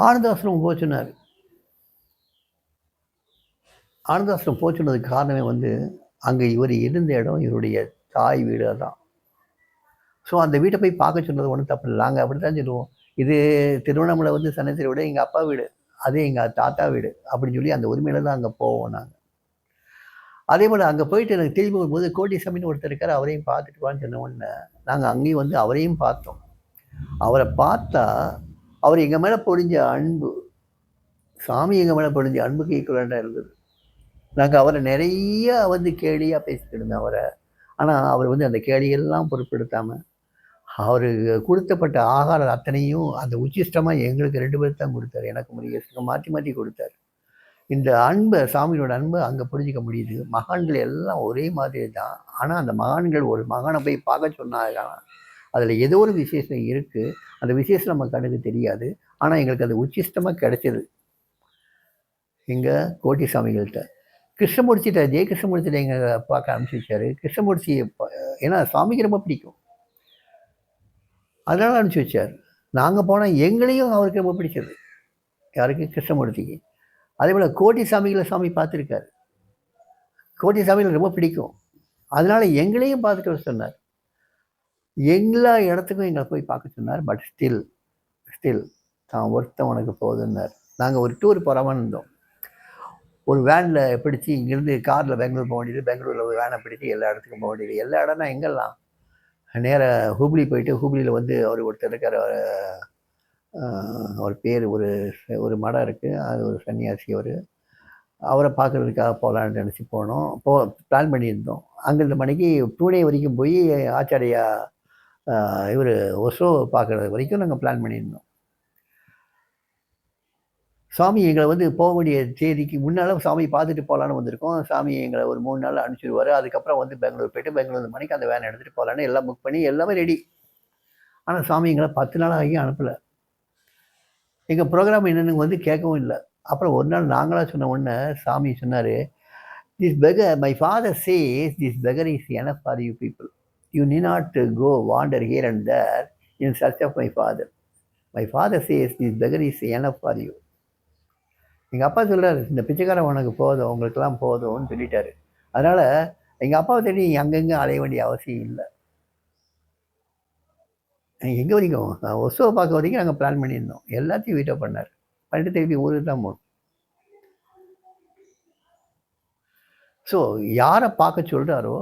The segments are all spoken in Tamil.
ஆனந்தாசிரமம் போச்சுனார். ஆனந்தாசிரமம் போச்சுனதுக்கு காரணமே வந்து அங்கே இவர் இருந்த இடம் இவருடைய தாய் வீடு அதான். ஸோ அந்த வீட்டை போய் பார்க்க சொன்னது ஒன்றும் தப்பு இல்லை. நாங்கள் அப்படி தான் சொல்லுவோம். இது திருவண்ணாமலை வந்து சனத்திரி விட எங்கள் அப்பா வீடு அதே எங்கள் தாத்தா வீடு அப்படின்னு சொல்லி அந்த உரிமையில தான் அங்கே போவோம் நாங்கள் அதே போல் அங்கே போயிட்டு எனக்கு திரும்பி வரும்போது கோட்டிசாமின்னு ஒருத்தர் இருக்கார் அவரையும் பார்த்துட்டு வான்னு சொன்ன உடனே நாங்கள் அங்கேயும் வந்து அவரையும் பார்த்தோம். அவரை பார்த்தா அவர் எங்கள் மேலே பொழிஞ்ச அன்பு சாமி எங்கள் மேலே பொழிஞ்ச அன்புக்கு ஈக்குவலண்டாக இருந்தது. நாங்கள் அவரை நிறைய வந்து கேலியாக பேசிட்டு இருந்தோம் அவரை. ஆனால் அவர் வந்து அந்த கேலியெல்லாம் பொருட்படுத்தாமல் அவர் கொடுத்தப்பட்ட ஆகாரம் அத்தனையும் அந்த உச்சிஷ்டமாக எங்களுக்கு ரெண்டு பேர் தான் கொடுத்தாரு. எனக்கு முருகேசனுக்கு மாற்றி மாற்றி கொடுத்தாரு. இந்த அன்பை சாமியோட அன்பை அங்கே புரிஞ்சிக்க முடியுது. மகான்கள் எல்லாம் ஒரே மாதிரி தான் ஆனால் அந்த மகான்கள் ஒரு மகானை போய் பார்க்க சொன்னாங்க. அதில் ஏதோ ஒரு விசேஷம் இருக்குது அந்த விசேஷம் நம்ம கண்ணுக்கு தெரியாது. ஆனால் எங்களுக்கு அது உச்சிஷ்டமாக கிடைச்சிது. இங்கே கோட்டி சாமிகள்கிட்ட கிருஷ்ணமூர்த்திட்ட ஜெய கிருஷ்ணமூர்த்திட்ட எங்கள் பார்க்க அனுப்பிச்சி வச்சாரு கிருஷ்ணமூர்த்தி ஏன்னா சாமிக்கு ரொம்ப பிடிக்கும். அதனால் அனுப்பிச்சி வச்சார். நாங்கள் போனால் எங்களையும் அவருக்கு ரொம்ப பிடிச்சது. யாருக்கு? கிருஷ்ணமூர்த்திக்கு. அதே போல் கோட்டி சாமிகளை சாமி பார்த்துருக்காரு. கோட்டி சாமிகளை ரொம்ப பிடிக்கும். அதனால் எங்களையும் பார்த்துட்டு சொன்னார். எல்லா இடத்துக்கும் எங்களை போய் பார்க்க சொன்னார். பட் ஸ்டில் ஸ்டில் தான் ஒருத்தன் உனக்கு போகுதுன்னார் நாங்கள் ஒரு டூர் போகிறவன் இருந்தோம். ஒரு வேனில் பிடிச்சி இங்கேருந்து காரில் பெங்களூர் போக வேண்டியது. பெங்களூரில் ஒரு வேனை பிடிச்சி எல்லா இடத்துக்கும் போக வேண்டியது. எல்லா இடம்னா எங்கெல்லாம்? நேராக ஹூப்ளி போயிட்டு ஹூப்ளியில் வந்து அவர் ஒருத்தர் இருக்கிற அவர் பேர் ஒரு ஒரு மடம் இருக்குது அது ஒரு சன்னியாசி அவர். அவரை பார்க்குறதுக்காக போகலான்னு நினச்சி போனோம். போ பிளான் பண்ணியிருந்தோம். அங்கிருந்த மணிக்கு பூனே வரைக்கும் போய் ஆச்சாரியா இவர் ஒசோ பார்க்குறது வரைக்கும் நாங்கள் பிளான் பண்ணியிருந்தோம். சாமி எங்களை வந்து போக வேண்டிய தேதிக்கு முன்னால் சாமி பார்த்துட்டு போகலான்னு வந்திருக்கோம். சாமி எங்களை ஒரு மூணு நாள் அனுப்பிச்சிடுவார் அதுக்கப்புறம் வந்து பெங்களூர் போயிட்டு பெங்களூர் மணிக்கு அந்த வேனை எடுத்துகிட்டு போகலான்னு எல்லாம் புக் பண்ணி எல்லாமே ரெடி ஆனால் சாமி எங்களை பத்து நாள் ஆகியும் அனுப்பலை. எங்கள் ப்ரோக்ராம் என்னென்னு வந்து கேட்கவும் இல்லை. அப்புறம் ஒரு நாள் நாங்களாக சொன்ன உடனே சாமி சொன்னார் this beggar my father says this beggar is enough for you people you need not go wander here and there in search of my father my father says this beggar is enough for you எங்கள் அப்பா சொல்கிறார் இந்த பிச்சைக்காரன் உனக்கு போதும் உங்களுக்கெல்லாம் போதும்னு சொல்லிட்டாரு. அதனால் எங்கள் அப்பாவை தேடி அங்கங்கே அலைய வேண்டிய அவசியம் இல்லை. எங்கே வரைக்கும் ஒசுவை பார்க்க வரைக்கும் நாங்கள் பிளான் பண்ணியிருந்தோம். எல்லாத்தையும் வீட்டை பண்ணார். பண்ணிட்டு திருப்பி ஊருக்கு தான் போகணும் ஸோ யாரை பார்க்க சொல்கிறாரோ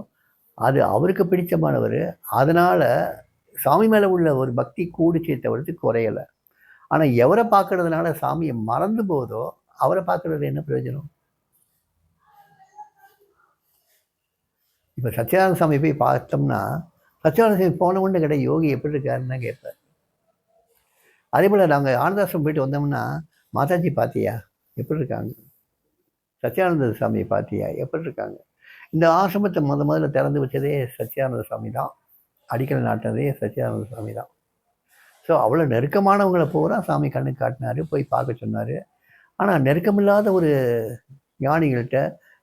அது அவருக்கு பிடித்தமானவர் அதனால் சாமி மேலே உள்ள ஒரு பக்தி கூடிச்சே தவிர்த்து குறையலை. ஆனால் எவரை பார்க்கறதுனால சாமியை மறந்து போதோ அவரை பார்க்குறது என்ன பிரயோஜனம்? இப்போ சத்யானந்த சாமி போய் பார்த்தோம்னா சத்யானந்த சாமி போன ஒன்று கிடையாது யோகி எப்படி இருக்காருன்னு கேட்பார் அதே போல் நாங்கள் ஆனந்தாசிரம் போயிட்டு வந்தோம்னா மாதாஜி பார்த்தியா எப்படி இருக்காங்க? சத்யானந்த சாமியை பார்த்தியா எப்படி இருக்காங்க? இந்த ஆசிரமத்தை முத முதல்ல திறந்து வச்சதே சத்யானந்த சாமி தான் அடிக்கல் நாட்டினதே சத்யானந்த சாமி தான் ஸோ அவ்வளோ நெருக்கமானவங்களை பூரா சாமி கண்ணு காட்டினார் போய் பார்க்க சொன்னார். ஆனால் நெருக்கமில்லாத ஒரு ஞானிகள்கிட்ட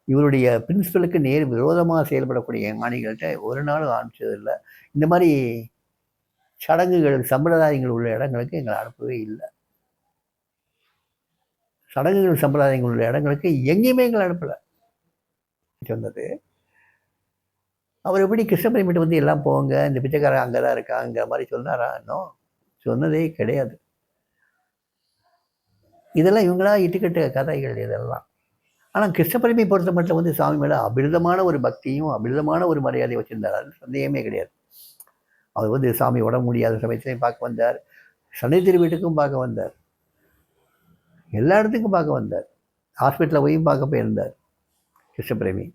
இவருடைய பிரின்சிபலுக்கு நேர் விரோதமாக செயல்படக்கூடிய ஞானிகள்கிட்ட ஒரு நாளும் ஆரம்பிச்சதில்லை இந்த மாதிரி சடங்குகள் சம்பிரதாயங்கள் உள்ள இடங்களுக்கு எங்களை அனுப்பவே இல்லை. சடங்குகள் சம்பிரதாயங்கள் உள்ள இடங்களுக்கு எங்கேயுமே எங்களை அனுப்பலை. சொன்னது. அவர் எப்படி கிருஷ்ணபுரி வந்து எல்லாம் போங்க இந்த பிச்சைக்காரன் அங்கே தான் இருக்காங்கிற மாதிரி சொன்னாரா? இன்னும் சொன்னதே கிடையாது. இதெல்லாம் இவங்களா இட்டுக்கட்ட கதைகள் இதெல்லாம். ஆனால் கிருஷ்ணபரிமை பொறுத்த மட்டும் வந்து சாமி மேலே அபிரதமான ஒரு பக்தியும் அபிரிதமான ஒரு மரியாதையும் வச்சுருந்தார். அது சந்தேகமே கிடையாது. அவர் வந்து சாமி உடம்பு முடியாத சமயத்திலையும் பார்க்க வந்தார். சண்டை திரு வீட்டுக்கும் பார்க்க வந்தார். எல்லா இடத்துக்கும் பார்க்க வந்தார். ஹாஸ்பிட்டலில் போயும் பார்க்க போயிருந்தார் கிருஷ்ணபிரேமி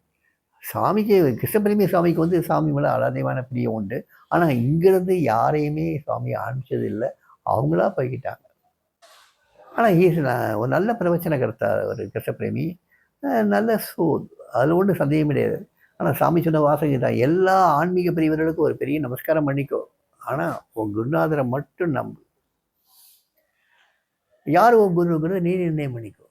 சாமிக்கு கிருஷ்ணபிரமி சாமிக்கு வந்து சாமி மேலே அலாதையான பிரியம் உண்டு. ஆனால் இங்கேருந்து யாரையுமே சாமி ஆரம்பித்தது இல்லை அவங்களா போய்கிட்டாங்க ஆனால் ஈஸ் ஒரு நல்ல பிரவச்சன கருத்தா ஒரு கிருஷ்ணபிரேமி. நல்ல சூத் அதில் ஒன்றும் சந்தேகம் கிடையாது. ஆனால் சாமி சொன்ன வாசகை தான் எல்லா ஆன்மீக பிரிவர்களுக்கும் ஒரு பெரிய நமஸ்காரம் பண்ணிக்கோ. ஆனால் உன் குருநாதரை மட்டும் நம்பு. யார் உன் குருங்கிறது நீ நிர்ணயம் பண்ணிக்கோ.